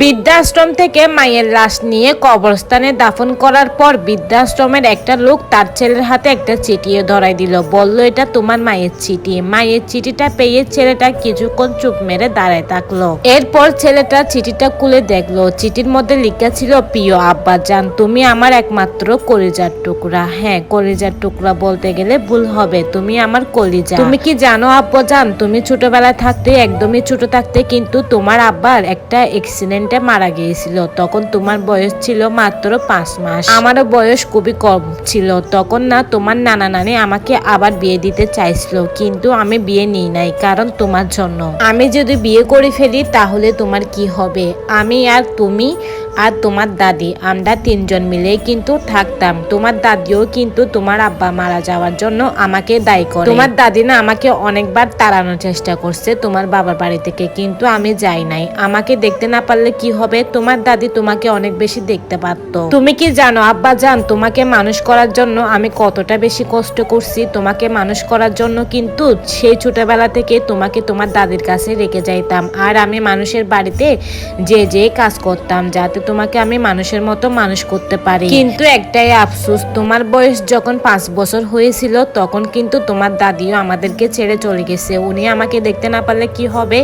বৃদ্ধাশ্রম থেকে মায়ের লাশ নিয়ে কবরস্থানে দাফন করার পর বৃদ্ধাশ্রমের একটা লোক তার ছেলের হাতে একটা চিঠিয়ে ধরাই দিল। বলল, এটা তোমার মায়ের চিঠি। মায়ের চিঠিটা পেয়ে ছেলেটা কিছুক্ষণ চুপ মেরে দাঁড়ায় থাকল। এরপর ছেলেটা চিঠিটা খুলে দেখল। চিঠির মধ্যে লেখা ছিল, প্রিয় আব্বা জান তুমি আমার একমাত্র কলিজার টুকরা। হ্যাঁ কলিজার টুকরা বলতে গেলে ভুল হবে। তুমি আমার কলিজা। তুমি কি জানো আব্বা জান তুমি ছোটবেলায় থাকতে, একদমই ছোট থাকতে, কিন্তু তোমার আব্বার একটা অ্যাক্সিডেন্টে মারা গিয়েছিল। তখন তোমার বয়স ছিল মাত্র পাঁচ মাস। আমারও বয়স খুবই কম ছিল। তখন না তোমার নানা নানি আমাকে আবার বিয়ে দিতে চাইছিল, কিন্তু আমি বিয়ে নিই নাই, কারণ তোমার জন্য। আমি যদি বিয়ে করে ফেলি তাহলে তোমার কি হবে? আমি আর তুমি আর তোমার দাদি, আমরা তিনজন মিলে কিন্তু থাকতাম। তোমার দাদিও কিন্তু তোমার আব্বা মারা যাওয়ার জন্য আমাকে দায়ী করে। তোমার দাদি না আমাকে অনেকবার তাড়ানোর চেষ্টা করছে, তোমার বাবার বাড়ি থেকে। কিন্তু আমি যাই নাই। আমাকে দেখতে না পারলে কি হবে? তোমার দাদি তোমাকে অনেক বেশি দেখতে পারতো। তুমি কি জানো, আব্বা জান, তোমাকে মানুষ করার জন্য আমি কতটা বেশি কষ্ট করছি। তোমাকে মানুষ করার জন্য কিন্তু সেই ছোটবেলা থেকে তোমাকে তোমার দাদির কাছে রেখে যাইতাম। আর আমি মানুষের বাড়িতে যে যে কাজ করতাম, যাতে তোমাকে আমি মানুষের মতো মানুষ করতে পারি। কিন্তু একটাই আফসোস, তোমার বয়স যখন পাঁচ বছর হয়েছিল, তখন কিন্তু তোমার দাদিও আমাদেরকে ছেড়ে চলে গেছে। উনি আমাকে দেখতে না পারলে কি হবে?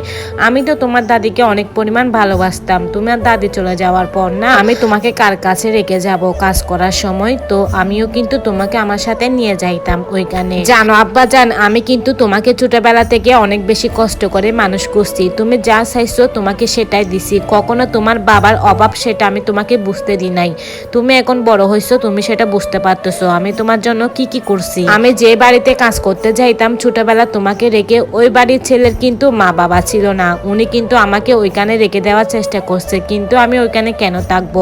আমি তো তোমার দাদিকে অনেক পরিমাণ ভালোবাসতাম। তোমার দাদি চলে যাওয়ার পর না, আমি তোমাকে কার কাছে রেখে যাব কাজ করার সময়? তো আমিও কিন্তু তোমাকে আমার সাথে নিয়ে যাইতাম ওইখানে। জানো আব্বা জান, আমি কিন্তু তোমাকে ছোটবেলা থেকে অনেক বেশি কষ্ট করে মানুষ করছি। তুমি যা চাইছো তোমাকে সেটাই দিছি। কখনো তোমার বাবার অভাব সেটা আমি তোমাকে বুঝতে দিই নাই। তুমি এখন বড় হয়েছো তুমি সেটা বুঝতে পারতেছো। আমি তোমার জন্য কি কি করছি? আমি যে বাড়িতে কাজ করতে যাইতাম ছোটবেলা তোমাকে রেখে ওই বাড়ির ছেলের কিন্তু মা বাবা ছিল না। উনি কিন্তু আমাকে ওইখানে রেখে দেওয়ার চেষ্টা করছে কিন্তু আমি ওইখানে কেন থাকব?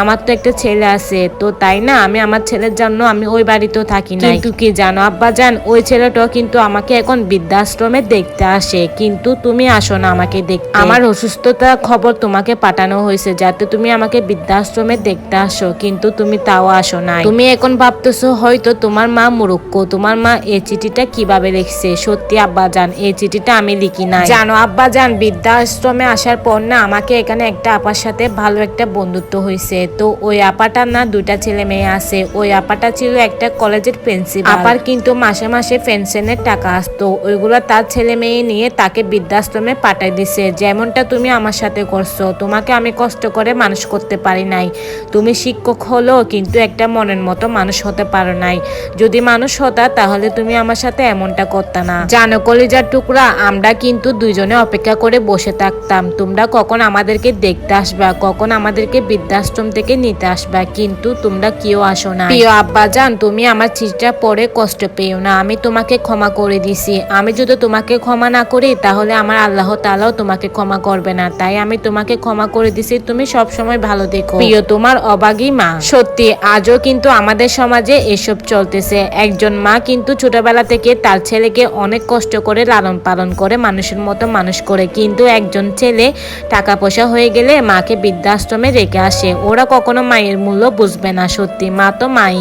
আমার তো একটা ছেলে আছে তো তাই না? আমি আমার ছেলের জন্য আমি ওই বাড়িতেও থাকি না কিন্তু কি জানো আব্বা জান ওই ছেলেটাও কিন্তু আমাকে এখন বৃদ্ধাশ্রমে দেখতে আসে। কিন্তু তুমি আসো না আমাকে দেখতে। আমার অসুস্থতার খবর তোমাকে পাঠানো হয়েছে যাতে তুমি আমাকে বৃদ্ধাশ্রমে দেখতে আসো, কিন্তু তুমি তাও আসো না তুমি এখন ভাবতেছো, হয়তো তোমার মা মুরুক্ষ তোমার মা এই চিঠিটা কীভাবে লিখছে? সত্যি আব্বা জান এই চিঠিটা আমি লিখি না জানো আব্বা জান বৃদ্ধাশ্রমে আসার পর না আমাকে এখানে একটা আপার সাথে ভালো একটা বন্ধুত্ব হয়েছে তো ওই আপাটার না দুইটা ছেলে মেয়ে আছে। ওই আপাটা ছিল একটা কলেজের প্রিন্সিপাল। আপার কিন্তু মাসে মাসে পেনশনের টাকা আসতো। ওইগুলো তার ছেলে মেয়ে নিয়ে তাকে বৃদ্ধাশ্রমে পাঠাই দিছে। যেমনটা তুমি আমার সাথে করছ, তোমাকে আমি কষ্ট করে মানুষ করতে পারি নাই। তুমি শিক্ষক হলো, কিন্তু একটা মনের মতো মানুষ হতে পারো নাই। যদি মানুষ হতা, তাহলে তুমি আমার সাথে এমনটা করতে না। জানো, কলিজার টুকরা, আমরা কিন্তু দুইজনে অপেক্ষা করে বসে থাকতাম। তোমরা কখন আমাদেরকে দেখতে আসবা, কখন আমাদেরকে বৃদ্ধাশ্রম থেকে নিতে আসবা, কিন্তু তোমরা কেউ আসো না। প্রিয় আব্বা জান তুমি আমার চিঠিটা পড়ে কষ্ট পেও না। আমি তোমাকে ক্ষমা করে দিছি। আমি যদি তোমাকে ক্ষমা না করি, তাহলে আমার আল্লাহ তালাও তোমাকে ক্ষমা করবে না। তাই আমি তোমাকে ক্ষমা করে দিছি। তুমি সব সময় ভালো দেখো প্রিয় তোমার অবাগী মা। সত্যি আজও কিন্তু আমাদের সমাজে এসব চলতেছে। একজন মা কিন্তু ছোটবেলা থেকে তার ছেলেকে অনেক কষ্ট করে লালন পালন করে মানুষের মতো মানুষ করে। কিন্তু একজন ছেলে টাকা পয়সা হয়ে গেলে মাকে বৃদ্ধাশ্রমে রেখে আসে। ওরা কখনো মায়ের মূল্য বুঝবে না। সত্যি মা তো মাই।